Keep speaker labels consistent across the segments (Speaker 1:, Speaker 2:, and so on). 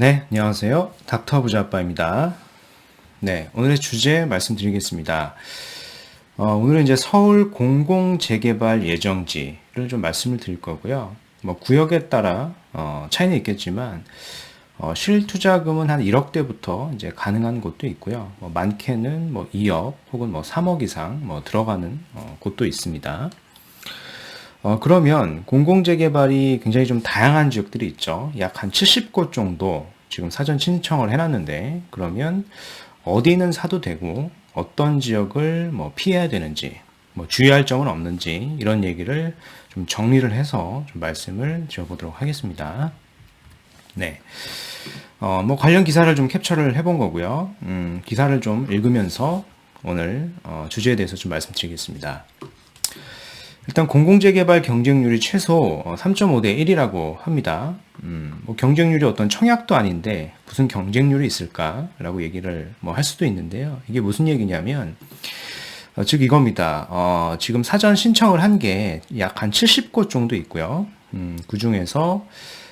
Speaker 1: 네, 안녕하세요. 닥터 부자아빠입니다. 네, 오늘의 주제 말씀드리겠습니다. 어, 오늘은 이제 서울 공공 재개발 예정지를 좀 말씀을 드릴 거고요. 뭐 구역에 따라 어, 차이는 있겠지만 어, 실투자금은 한 1억대부터 이제 가능한 곳도 있고요. 뭐 많게는 뭐 2억 혹은 뭐 3억 이상 뭐 들어가는 어, 곳도 있습니다. 어, 그러면 공공재개발이 굉장히 좀 다양한 지역들이 있죠. 약 한 70곳 정도 지금 사전 신청을 해놨는데, 그러면 어디는 사도 되고, 어떤 지역을 뭐 피해야 되는지, 뭐 주의할 점은 없는지, 이런 얘기를 좀 정리를 해서 좀 말씀을 드려보도록 하겠습니다. 네. 어, 뭐 관련 기사를 좀 캡처를 해본 거고요. 음, 기사를 좀 읽으면서 오늘 어, 주제에 대해서 좀 말씀드리겠습니다. 일단 공공재개발 경쟁률이 최소 3.5대 어, 1이라고 합니다. 음, 뭐 경쟁률이 어떤 청약도 아닌데 무슨 경쟁률이 있을까라고 얘기를 뭐 할 수도 있는데요. 이게 무슨 얘기냐면 어, 즉 이겁니다. 어, 지금 사전 신청을 한 게 약 한 70곳 정도 있고요. 음, 그 중에서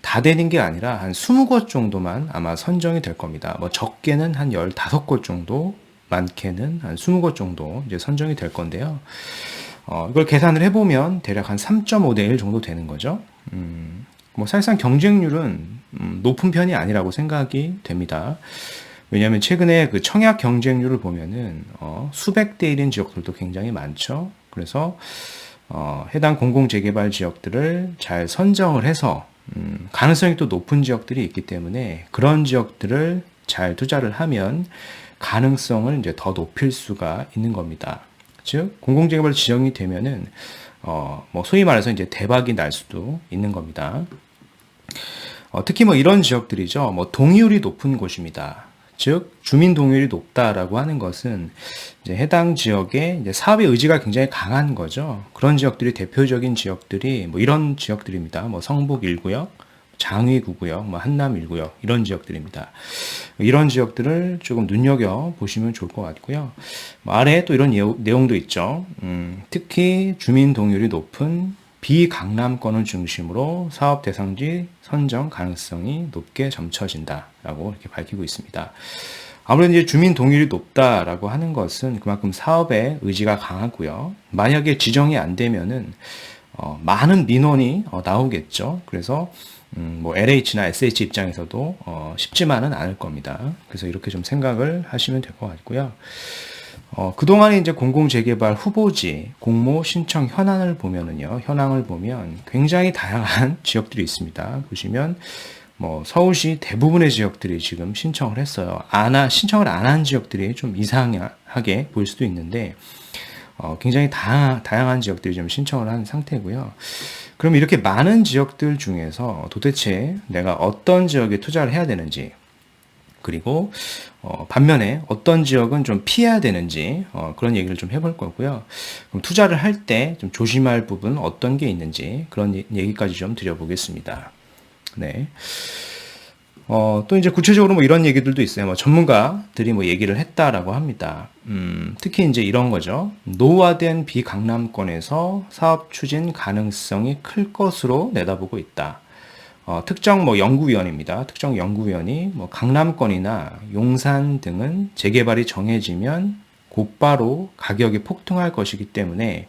Speaker 1: 다 되는 게 아니라 한 20곳 정도만 아마 선정이 될 겁니다. 뭐 적게는 한 15곳 정도, 많게는 한 20곳 정도 이제 선정이 될 건데요. 어, 이걸 계산을 해보면 대략 한 3.5대 1 정도 되는 거죠. 음, 뭐 사실상 경쟁률은 음, 높은 편이 아니라고 생각이 됩니다. 왜냐하면 최근에 그 청약 경쟁률을 보면은 어, 수백 대 1인 지역들도 굉장히 많죠. 그래서 어, 해당 공공재개발 지역들을 잘 선정을 해서 음, 가능성이 또 높은 지역들이 있기 때문에 그런 지역들을 잘 투자를 하면 가능성을 이제 더 높일 수가 있는 겁니다. 즉 공공재개발 지정이 되면은 어, 뭐 소위 말해서 이제 대박이 날 수도 있는 겁니다. 어, 특히 뭐 이런 지역들이죠. 뭐 동의율이 높은 곳입니다. 즉 주민 동의율이 높다라고 하는 것은 이제 해당 지역에 이제 사업의 의지가 굉장히 강한 거죠. 그런 지역들이 대표적인 지역들이 뭐 이런 지역들입니다. 뭐 성북 1구역, 장위 구 구역, 뭐 한남 1구역 이런 지역들입니다. 이런 지역들을 조금 눈여겨 보시면 좋을 것 같고요. 뭐 아래에 또 이런 내용도 있죠. 음, 특히 주민 동률이 높은 비강남권을 중심으로 사업 대상지 선정 가능성이 높게 점쳐진다라고 이렇게 밝히고 있습니다. 아무래도 이제 주민 동률이 높다라고 하는 것은 그만큼 사업의 의지가 강하고요. 만약에 지정이 안 되면은 어, 많은 민원이 어, 나오겠죠. 그래서 음, 뭐 LH나 SH 입장에서도 어, 쉽지만은 않을 겁니다. 그래서 이렇게 좀 생각을 하시면 될 것 같고요. 어, 그동안에 이제 공공재개발 후보지 공모 신청 현황을 보면은요, 현황을 보면 굉장히 다양한 지역들이 있습니다. 보시면 뭐 서울시 대부분의 지역들이 지금 신청을 했어요. 안 신청을 안 한 지역들이 좀 이상하게 보일 수도 있는데 어, 굉장히 다, 다양한 지역들이 좀 신청을 한 상태고요. 그럼 이렇게 많은 지역들 중에서 도대체 내가 어떤 지역에 투자를 해야 되는지, 그리고 어, 반면에 어떤 지역은 좀 피해야 되는지 어, 그런 얘기를 좀 해볼 거고요. 그럼 투자를 할 때 좀 조심할 부분 어떤 게 있는지 그런 얘기까지 좀 드려보겠습니다. 네. 어, 또 이제 구체적으로 뭐 이런 얘기들도 있어요. 뭐 전문가들이 뭐 얘기를 했다라고 합니다. 음, 특히 이제 이런 거죠. 노화된 비강남권에서 사업 추진 가능성이 클 것으로 내다보고 있다. 어, 특정 뭐 연구위원입니다. 특정 연구위원이 뭐 강남권이나 용산 등은 재개발이 정해지면 곧바로 가격이 폭등할 것이기 때문에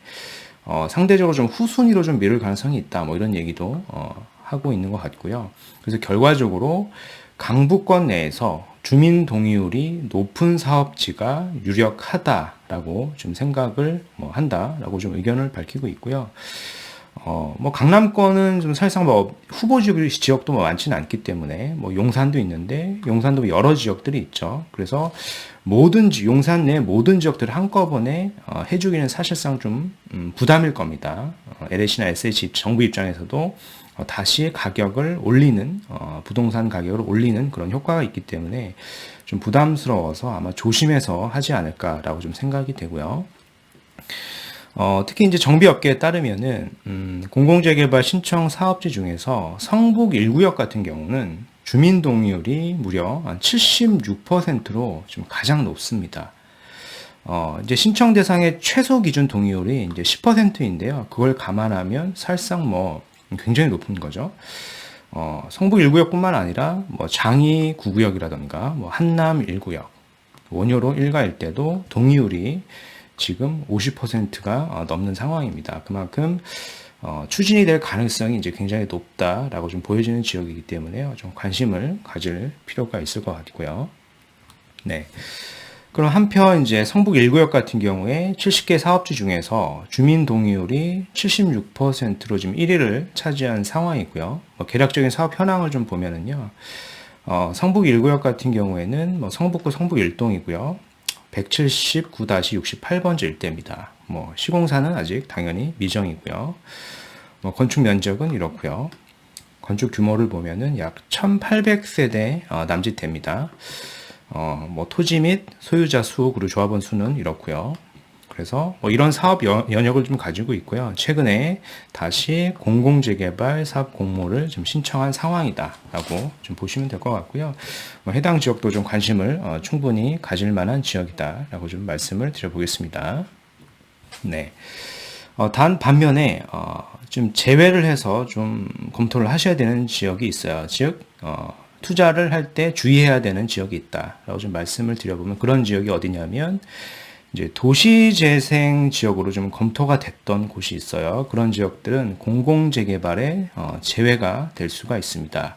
Speaker 1: 어, 상대적으로 좀 후순위로 좀 미룰 가능성이 있다. 뭐 이런 얘기도 어, 하고 있는 것 같고요. 그래서 결과적으로 강북권 내에서 주민 동의율이 높은 사업지가 유력하다라고 좀 생각을 뭐 한다라고 좀 의견을 밝히고 있고요. 어, 뭐 강남권은 좀 사실상 뭐 후보 지역도 뭐 많지는 않기 때문에 뭐 용산도 있는데 용산도 여러 지역들이 있죠. 그래서 모든 지, 용산 내 모든 지역들을 한꺼번에 어, 해주기는 사실상 좀 음, 부담일 겁니다. 어, LH나 SH 정부 입장에서도 어, 다시 가격을 올리는 어, 부동산 가격을 올리는 그런 효과가 있기 때문에 좀 부담스러워서 아마 조심해서 하지 않을까라고 좀 생각이 되고요. 어, 특히 이제 정비업계에 따르면은 음, 공공재개발 신청 사업지 중에서 성북 1구역 같은 경우는 주민 동의율이 무려 한 76%로 좀 가장 높습니다. 어, 이제 신청 대상의 최소 기준 동의율이 이제 10%인데요. 그걸 감안하면 사실상 뭐 굉장히 높은 거죠. 어, 성북 1구역뿐만 아니라 뭐 장이 9구역이라던가 뭐 한남 1구역, 원효로 일가 일대도 동의율이 지금 50%가 어, 넘는 상황입니다. 그만큼 어, 추진이 될 가능성이 이제 굉장히 높다라고 좀 보여지는 지역이기 때문에요. 좀 관심을 가질 필요가 있을 것 같고요. 네. 그럼 한편 이제 성북 1구역 같은 경우에 70개 사업주 중에서 주민 동의율이 76%로 지금 1위를 차지한 상황이고요. 뭐 개략적인 사업 현황을 좀 보면은요. 어, 성북 1구역 같은 경우에는 뭐 성북구 성북 1동이고요. 179-68번지 일대입니다. 뭐 시공사는 아직 당연히 미정이고요. 뭐 건축 면적은 이렇고요. 건축 규모를 보면은 약 1,800세대 어, 남짓됩니다. 어, 뭐 토지 및 소유자 수 그리고 조합원 수는 이렇고요. 그래서 뭐 이런 사업 연역을 좀 가지고 있고요. 최근에 다시 공공재개발 사업 공모를 좀 신청한 상황이다라고 좀 보시면 될 것 같고요. 뭐 해당 지역도 좀 관심을 어, 충분히 가질 만한 지역이다라고 좀 말씀을 드려보겠습니다. 네. 어, 단 반면에 어, 좀 제외를 해서 좀 검토를 하셔야 되는 지역이 있어요. 즉 어, 투자를 할 때 주의해야 되는 지역이 있다라고 좀 말씀을 드려보면 그런 지역이 어디냐면 이제 도시재생 지역으로 좀 검토가 됐던 곳이 있어요. 그런 지역들은 공공재개발에 어, 제외가 될 수가 있습니다.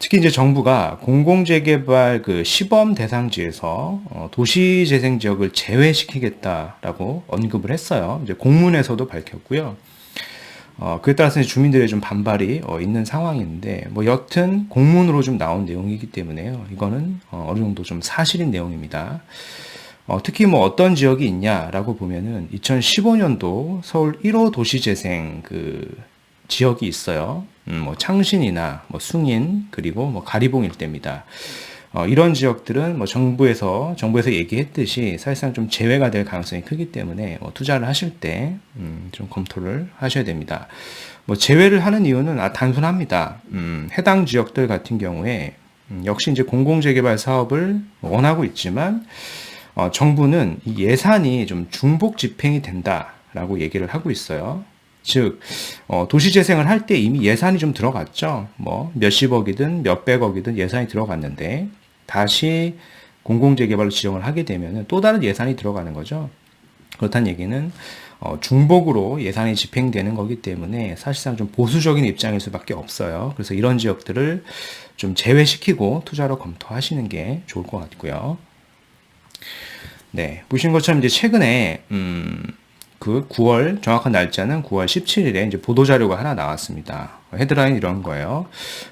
Speaker 1: 특히 이제 정부가 공공재개발 그 시범 대상지에서 어, 도시재생 지역을 제외시키겠다라고 언급을 했어요. 이제 공문에서도 밝혔고요. 어, 그에 따라서 주민들의 좀 반발이 어, 있는 상황인데, 뭐 여튼 공문으로 좀 나온 내용이기 때문에요. 이거는 어, 어느 정도 좀 사실인 내용입니다. 어, 특히 뭐 어떤 지역이 있냐라고 보면은 2015년도 서울 1호 도시재생 그 지역이 있어요. 음, 뭐 창신이나 뭐 숭인 그리고 뭐 가리봉 일대입니다. 어, 이런 지역들은 뭐 정부에서 정부에서 얘기했듯이 사실상 좀 제외가 될 가능성이 크기 때문에 뭐 투자를 하실 때좀 음, 검토를 하셔야 됩니다. 뭐 제외를 하는 이유는 아, 단순합니다. 음, 해당 지역들 같은 경우에 음, 역시 이제 공공재개발 사업을 원하고 있지만 어, 정부는 예산이 좀 중복 집행이 된다라고 얘기를 하고 있어요. 즉 어, 도시재생을 할 때 이미 예산이 좀 들어갔죠. 뭐 몇십억이든 몇백억이든 예산이 들어갔는데 다시 공공재개발로 지정을 하게 되면 또 다른 예산이 들어가는 거죠. 그렇다는 얘기는 어, 중복으로 예산이 집행되는 거기 때문에 사실상 좀 보수적인 입장일 수밖에 없어요. 그래서 이런 지역들을 좀 제외시키고 투자로 검토하시는 게 좋을 것 같고요. 네, 보신 것처럼 이제 최근에 음, 그 9월 정확한 날짜는 9월 17일에 이제 보도 자료가 하나 나왔습니다. 헤드라인 이런 거예요.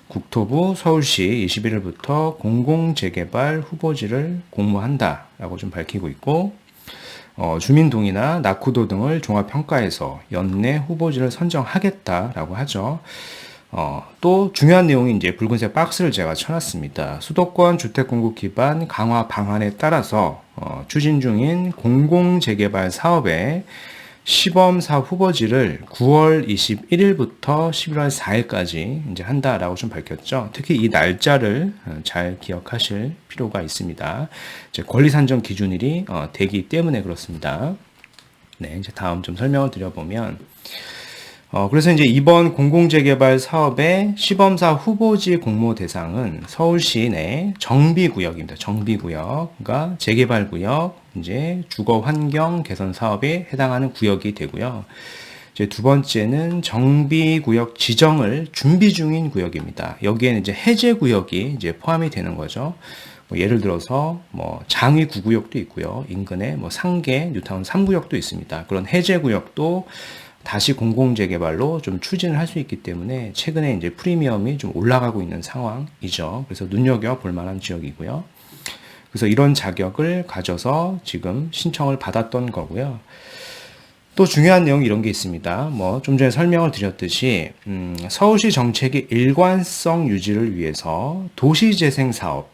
Speaker 1: 국토부 서울시 21일부터 공공재개발 후보지를 공모한다라고 좀 밝히고 있고 어, 주민동의나 낙후도 등을 종합평가해서 연내 후보지를 선정하겠다라고 하죠. 어, 또 중요한 내용이 이제 붉은색 박스를 제가 쳐놨습니다. 수도권 주택 공급 기반 강화 방안에 따라서 어, 추진 중인 공공재개발 사업에 시범 사업 후보지를 9월 21일부터 11월 4일까지 이제 한다라고 좀 밝혔죠. 특히 이 날짜를 어, 잘 기억하실 필요가 있습니다. 이제 권리 산정 기준일이 어, 되기 때문에 그렇습니다. 네, 이제 다음 좀 설명을 드려보면 어, 그래서 이제 이번 공공재개발 사업의 시범사 후보지 공모 대상은 서울시 내 정비구역입니다. 정비구역, 그러니까 재개발구역, 이제 주거 환경 개선 사업에 해당하는 구역이 되고요. 이제 두 번째는 정비 구역 지정을 준비 중인 구역입니다. 여기에는 이제 해제 구역이 이제 포함이 되는 거죠. 뭐 예를 들어서 뭐 장위 구구역도 있고요. 인근에 뭐 상계, 뉴타운 3구역도 있습니다. 그런 해제 구역도 다시 공공재개발로 좀 추진을 할 수 있기 때문에 최근에 이제 프리미엄이 좀 올라가고 있는 상황이죠. 그래서 눈여겨 볼 만한 지역이고요. 그래서 이런 자격을 가져서 지금 신청을 받았던 거고요. 또 중요한 내용 이런 게 있습니다. 뭐 좀 전에 설명을 드렸듯이 음, 서울시 정책의 일관성 유지를 위해서 도시재생 사업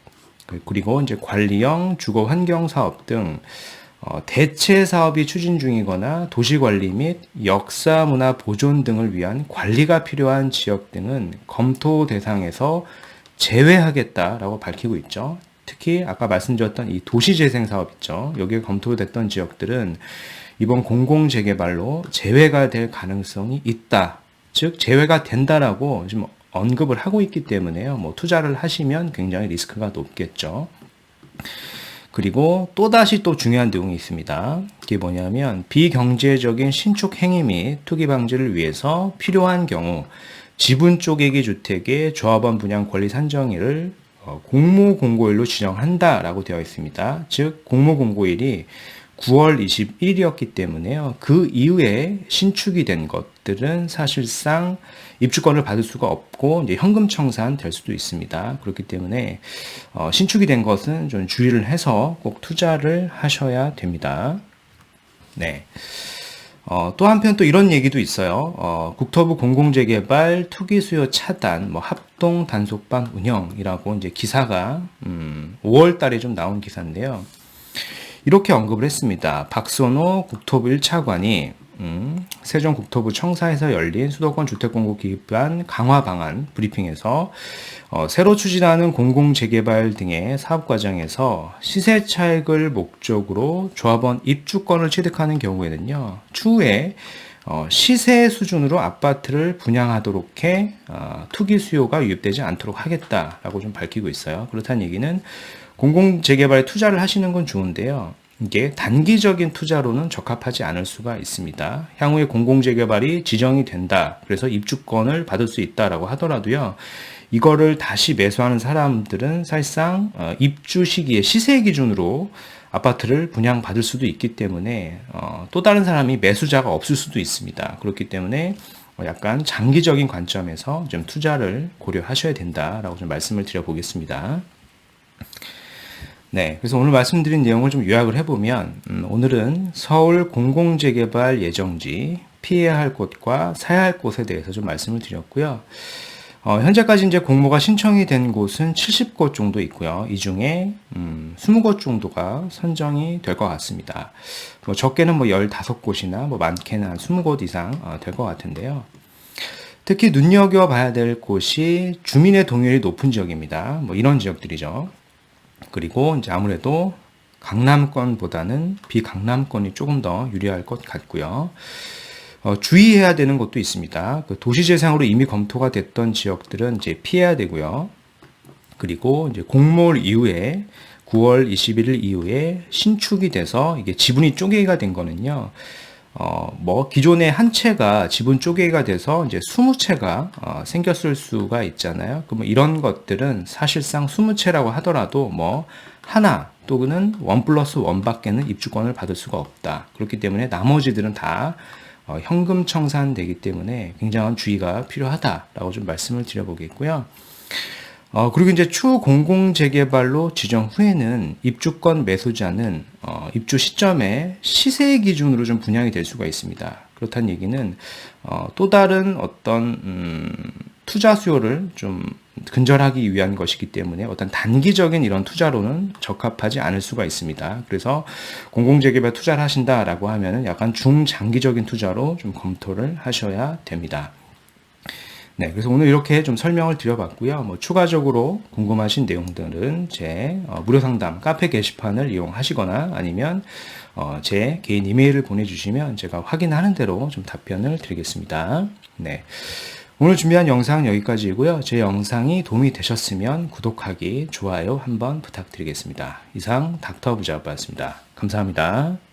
Speaker 1: 그리고 이제 관리형 주거 환경 사업 등 어, 대체 사업이 추진 중이거나 도시 관리 및 역사 문화 보존 등을 위한 관리가 필요한 지역 등은 검토 대상에서 제외하겠다라고 밝히고 있죠. 특히 아까 말씀드렸던 이 도시 재생 사업 있죠. 여기에 검토됐던 지역들은 이번 공공 재개발로 제외가 될 가능성이 있다. 즉 제외가 된다라고 지금 언급을 하고 있기 때문에요. 뭐 투자를 하시면 굉장히 리스크가 높겠죠. 그리고 또다시 또 중요한 내용이 있습니다. 그게 뭐냐면 비경제적인 신축 행위 및 투기 방지를 위해서 필요한 경우 지분 쪼개기 주택의 조합원 분양 권리 산정일을 어, 공모 공고일로 지정한다라고 되어 있습니다. 즉 공모 공고일이 9월 21일이었기 때문에요. 그 이후에 신축이 된 것들은 사실상 입주권을 받을 수가 없고 이제 현금 청산 될 수도 있습니다. 그렇기 때문에 어, 신축이 된 것은 좀 주의를 해서 꼭 투자를 하셔야 됩니다. 네. 어, 또 한편 또 이런 얘기도 있어요. 어, 국토부 공공재개발 투기 수요 차단, 뭐 합동 단속반 운영이라고 이제 기사가 음, 5월 달에 좀 나온 기사인데요. 이렇게 언급을 했습니다. 박선호 국토부 1차관이 음, 세종국토부 청사에서 열린 수도권 주택공급 기반 강화 방안 브리핑에서 어, 새로 추진하는 공공재개발 등의 사업 과정에서 시세 차익을 목적으로 조합원 입주권을 취득하는 경우에는요 추후에 어, 시세 수준으로 아파트를 분양하도록 해 어, 투기 수요가 유입되지 않도록 하겠다라고 좀 밝히고 있어요. 그렇다는 얘기는 공공재개발에 투자를 하시는 건 좋은데요. 이게 단기적인 투자로는 적합하지 않을 수가 있습니다. 향후에 공공재개발이 지정이 된다. 그래서 입주권을 받을 수 있다라고 하더라도요. 이거를 다시 매수하는 사람들은 사실상 어, 입주 시기에 시세 기준으로 아파트를 분양받을 수도 있기 때문에 어, 또 다른 사람이 매수자가 없을 수도 있습니다. 그렇기 때문에 약간 장기적인 관점에서 좀 투자를 고려하셔야 된다라고 좀 말씀을 드려보겠습니다. 네, 그래서 오늘 말씀드린 내용을 좀 요약을 해보면 음, 오늘은 서울 공공재개발 예정지 피해야 할 곳과 사야 할 곳에 대해서 좀 말씀을 드렸고요. 어, 현재까지 이제 공모가 신청이 된 곳은 70곳 정도 있고요. 이 중에 음, 20곳 정도가 선정이 될 것 같습니다. 뭐 적게는 뭐 15곳이나 뭐 많게는 한 20곳 이상 어, 될것 같은데요. 특히 눈여겨봐야 될 곳이 주민의 동의율이 높은 지역입니다. 뭐 이런 지역들이죠. 그리고 이제 아무래도 강남권보다는 비강남권이 조금 더 유리할 것 같고요. 어, 주의해야 되는 것도 있습니다. 그 도시재생으로 이미 검토가 됐던 지역들은 이제 피해야 되고요. 그리고 이제 공모를 이후에 9월 21일 이후에 신축이 돼서 이게 지분이 쪼개기가 된 거는요. 어, 뭐, 기존의 한 채가 지분 쪼개기가 돼서 이제 20채가 어, 생겼을 수가 있잖아요. 그럼 이런 것들은 사실상 20채라고 하더라도 뭐, 하나 또는 원 플러스 원 밖에는 입주권을 받을 수가 없다. 그렇기 때문에 나머지들은 다 어, 현금 청산되기 때문에 굉장한 주의가 필요하다라고 좀 말씀을 드려보겠고요. 어, 그리고 이제 추후 공공재개발로 지정 후에는 입주권 매수자는 어, 입주 시점에 시세 기준으로 좀 분양이 될 수가 있습니다. 그렇다는 얘기는 어, 또 다른 어떤 음, 투자 수요를 좀 근절하기 위한 것이기 때문에 어떤 단기적인 이런 투자로는 적합하지 않을 수가 있습니다. 그래서 공공재개발 투자를 하신다라고 하면은 약간 중장기적인 투자로 좀 검토를 하셔야 됩니다. 네, 그래서 오늘 이렇게 좀 설명을 드려봤고요. 뭐 추가적으로 궁금하신 내용들은 제 어, 무료 상담 카페 게시판을 이용하시거나 아니면 어, 제 개인 이메일을 보내주시면 제가 확인하는 대로 좀 답변을 드리겠습니다. 네. 오늘 준비한 영상 여기까지이고요. 제 영상이 도움이 되셨으면 구독하기, 좋아요 한번 부탁드리겠습니다. 이상 닥터 부자였습니다. 감사합니다.